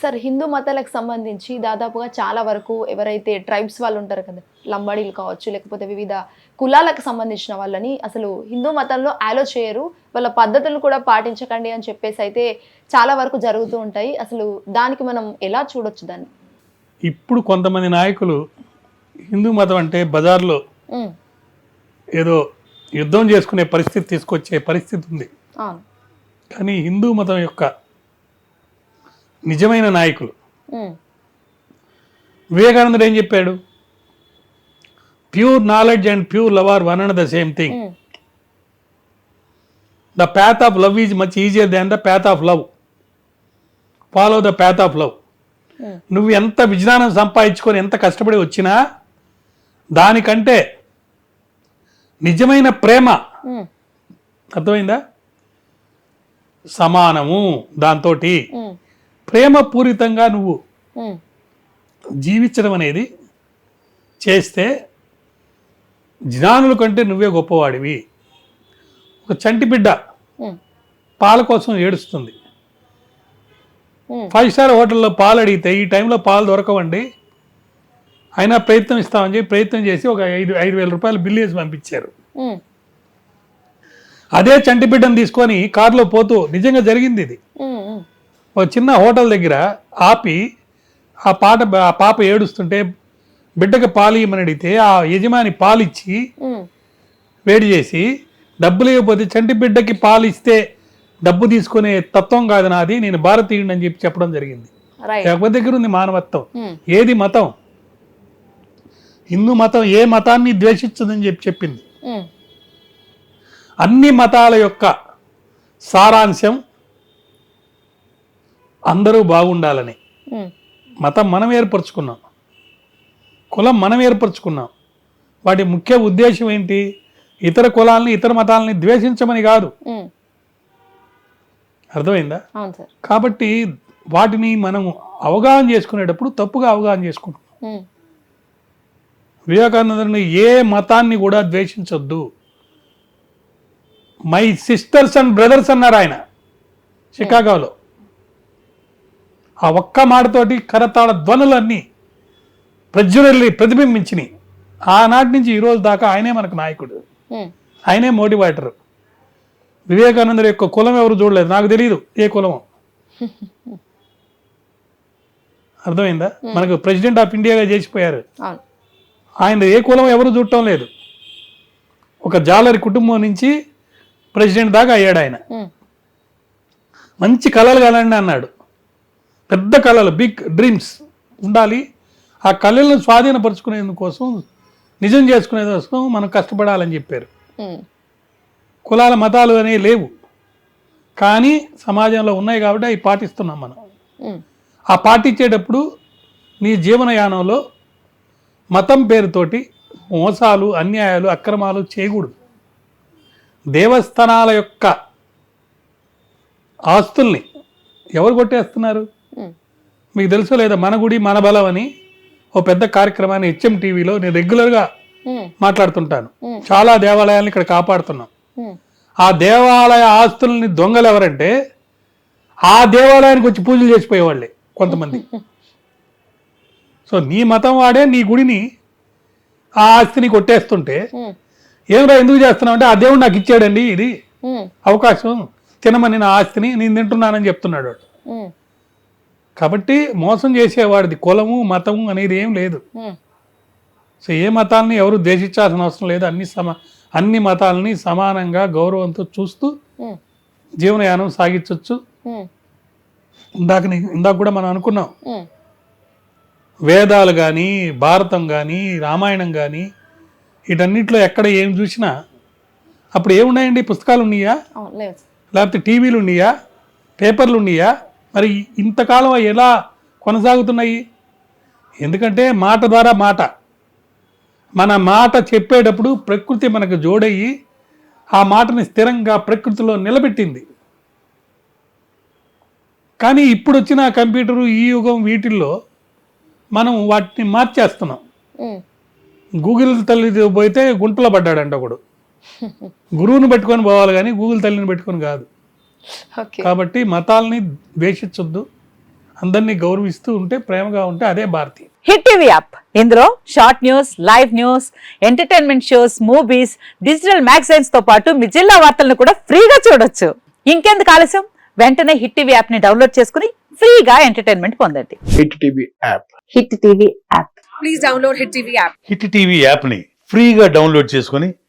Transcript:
Sir Hindu మతాలకు సంబంధించి దాదాపుగా చాలా వరకు ఎవరైతే ట్రైబ్స్ వాళ్ళు ఉంటారు కదా లంబాడీలు కావచ్చు లేకపోతే వివిధ కులాలకు సంబంధించిన వాళ్ళని అసలు హిందూ మతంలో ఆలో చేయరు. వాళ్ళ పద్ధతులు కూడా పాటించకండి అని చెప్పేసి అయితే చాలా వరకు జరుగుతూ ఉంటాయి. అసలు దానికి మనం ఎలా చూడొచ్చు దాన్ని? ఇప్పుడు కొంతమంది నాయకులు హిందూ మతం అంటే బజార్లో ఏదో యుద్ధం చేసుకునే పరిస్థితి తీసుకొచ్చే పరిస్థితి ఉంది. కానీ హిందూ మతం యొక్క నిజమైన నాయకులు. వివేకానందుడు ఏం చెప్పాడు? Pure knowledge and pure love are one and the same thing. The path of love is much easier than the path of love. Follow the path of love. నువ్వు ఎంత విజ్ఞానం సంపాదించుకొని ఎంత కష్టపడి వచ్చినా దానికంటే నిజమైన ప్రేమ అర్థమైందా? సమానము దాంతో ప్రేమపూరితంగా నువ్వు జీవించడం అనేది చేస్తే జ్ఞానుల కంటే నువ్వే గొప్పవాడివి. ఒక చంటి బిడ్డ పాల కోసం ఏడుస్తుంది. ఫైవ్ స్టార్ హోటల్లో పాలు అడిగితే ఈ టైంలో పాలు దొరకవండి. అయినా ప్రయత్నం ఇస్తామని చెప్పి ప్రయత్నం చేసి ఒక ఐదు ఐదు వేల రూపాయలు బిల్లు వేసి పంపించారు. అదే చంటి బిడ్డను తీసుకొని కారులో పోతూ నిజంగా జరిగింది ఇది. ఒక చిన్న హోటల్ దగ్గర ఆపి ఆ పాట ఆ పాప ఏడుస్తుంటే బిడ్డకి పాలు ఇవ్వమని అడిగితే ఆ యజమాని పాలు ఇచ్చి ఉమ్, వేడి చేసి డబ్బులు ఇవ్వకపోతే చంటి బిడ్డకి పాలు ఇస్తే డబ్బు తీసుకునే తత్వం కాదు నాది నేను భారతీయుడిని అని చెప్పి చెప్పడం జరిగింది. ఎవరి దగ్గర ఉంది మానవత్వం. ఏది మతం? హిందూ మతం ఏ మతాన్ని ద్వేషించదని చెప్పి చెప్పింది. అన్ని మతాల యొక్క సారాంశం అందరూ బాగుండాలని. మతం మనం ఏర్పరచుకున్నాం. కులం మనం ఏర్పరచుకున్నాం. వాటి ముఖ్య ఉద్దేశం ఏంటి? ఇతర కులాలని ఇతర మతాలని ద్వేషించమని కాదు. అర్థమైందా? కాబట్టి వాటిని మనం అవగాహన చేసుకునేటప్పుడు తప్పుగా అవగాహన చేసుకుంటున్నాం. వివేకానందని ఏ మతాన్ని కూడా ద్వేషించొద్దు. మై సిస్టర్స్ అండ్ బ్రదర్స్ అన్నారు ఆయన. చికాగోలో. ఆ ఒక్క మాటతోటి కరతాళ ధ్వనులన్నీ ప్రజ్వరల్లి ప్రతిబింబించినాయి. ఆనాటి నుంచి ఈ రోజు దాకా ఆయనే మనకు నాయకుడు. ఆయనే మోటివేటర్. వివేకానందుడి యొక్క కులం ఎవరు చూడలేదు. నాకు తెలియదు ఏ కులమో. అర్థమైందా? మనకు ప్రెసిడెంట్ ఆఫ్ ఇండియాగా చేసిపోయారు. ఆయన ఏ కులం ఎవరు చూడటం లేదు. ఒక జాలరి కుటుంబం నుంచి ప్రెసిడెంట్ దాకా అయ్యాడు ఆయన. మంచి కళలు కలండి అన్నాడు. పెద్ద కళలు బిగ్ డ్రీమ్స్ ఉండాలి. ఆ కళలను స్వాధీనపరుచుకునేందుకోసం నిజం చేసుకునే కోసం మనం కష్టపడాలని చెప్పారు. కులాల మతాలు అనేవి లేవు. కానీ సమాజంలో ఉన్నాయి కాబట్టి అవి పాటిస్తున్నాం మనం. ఆ పాటించేటప్పుడు నీ జీవనయానంలో మతం పేరుతోటి మోసాలు అన్యాయాలు అక్రమాలు చేయకూడదు. దేవస్థానాల యొక్క ఆస్తుల్ని ఎవరు కొట్టేస్తున్నారు? మీకు తెలుసో లేదా మన గుడి మన బలం అని ఓ పెద్ద కార్యక్రమాన్ని హెచ్ఎం టీవీలో నేను రెగ్యులర్గా మాట్లాడుతుంటాను. చాలా దేవాలయాలను ఇక్కడ కాపాడుతున్నాం. ఆ దేవాలయ ఆస్తుల్ని దొంగలు ఎవరంటే ఆ దేవాలయానికి వచ్చి పూజలు చేసిపోయేవాళ్ళే కొంతమంది. సో నీ మతం వాడే నీ గుడిని ఆ ఆస్తిని కొట్టేస్తుంటే ఏమిరా ఎందుకు చేస్తున్నావు? అంటే ఆ దేవుడు నాకు ఇచ్చాడండి ఇది అవకాశం. తినమని నా ఆస్తిని నేను తింటున్నానని చెప్తున్నాడు వాడు. కాబట్టి మోసం చేసేవాడిది. కులము మతము అనేది ఏం లేదు. సో ఏ మతాన్ని ఎవరు ద్వేషించాల్సిన అవసరం లేదు. అన్ని సమ అన్ని మతాలని సమానంగా గౌరవంతో చూస్తూ జీవనయానం సాగించవచ్చు ఇందాక ఇందాక కూడా మనం అనుకున్నాం. వేదాలు కానీ భారతం కానీ రామాయణం కానీ వీటన్నిటిలో ఎక్కడ ఏం చూసినా అప్పుడు ఏమున్నాయండి? పుస్తకాలు ఉన్నాయా. లేకపోతే టీవీలు ఉన్నాయా పేపర్లు ఉన్నాయా మరి ఇంతకాలం ఎలా కొనసాగుతున్నాయి? ఎందుకంటే మాట ద్వారా మాట. మన మాట చెప్పేటప్పుడు ప్రకృతి మనకు జోడయ్యి ఆ మాటని స్థిరంగా ప్రకృతిలో నిలబెట్టింది. కానీ ఇప్పుడు వచ్చిన కంప్యూటరు ఈ యుగం వీటిల్లో మనం వాటిని మార్చేస్తున్నాం. గూగుల్ తల్లి పోతే గుంటలో పడ్డాడంట ఒకడు. గురువుని పెట్టుకొని పోవాలి కానీ గూగుల్ తల్లిని పెట్టుకొని కాదు. కాబట్టి మతాల్ని ద్వేషించొద్దు. అందరినీ గౌరవిస్తూ ఉంటే ప్రేమగా ఉంటే అదే భారతి. Hit TV app. ఇందులో short news live news entertainment shows movies digital మ్యాగజైన్స్తో పాటు మీ జిల్లా వార్తలను కూడా ఫ్రీగా చూడొచ్చు. ఇంకెందుకు ఆలస్యం? వెంటనే హిట్ టీవీ యాప్ని డౌన్లోడ్ చేసుకుని ఫ్రీగా ఎంటర్టైన్మెంట్ పొందండి. Hit TV app. Hit TV app. Please download Hit TV app. Hit TV యాప్ని ఫ్రీగా డౌన్లోడ్ చేసుకొని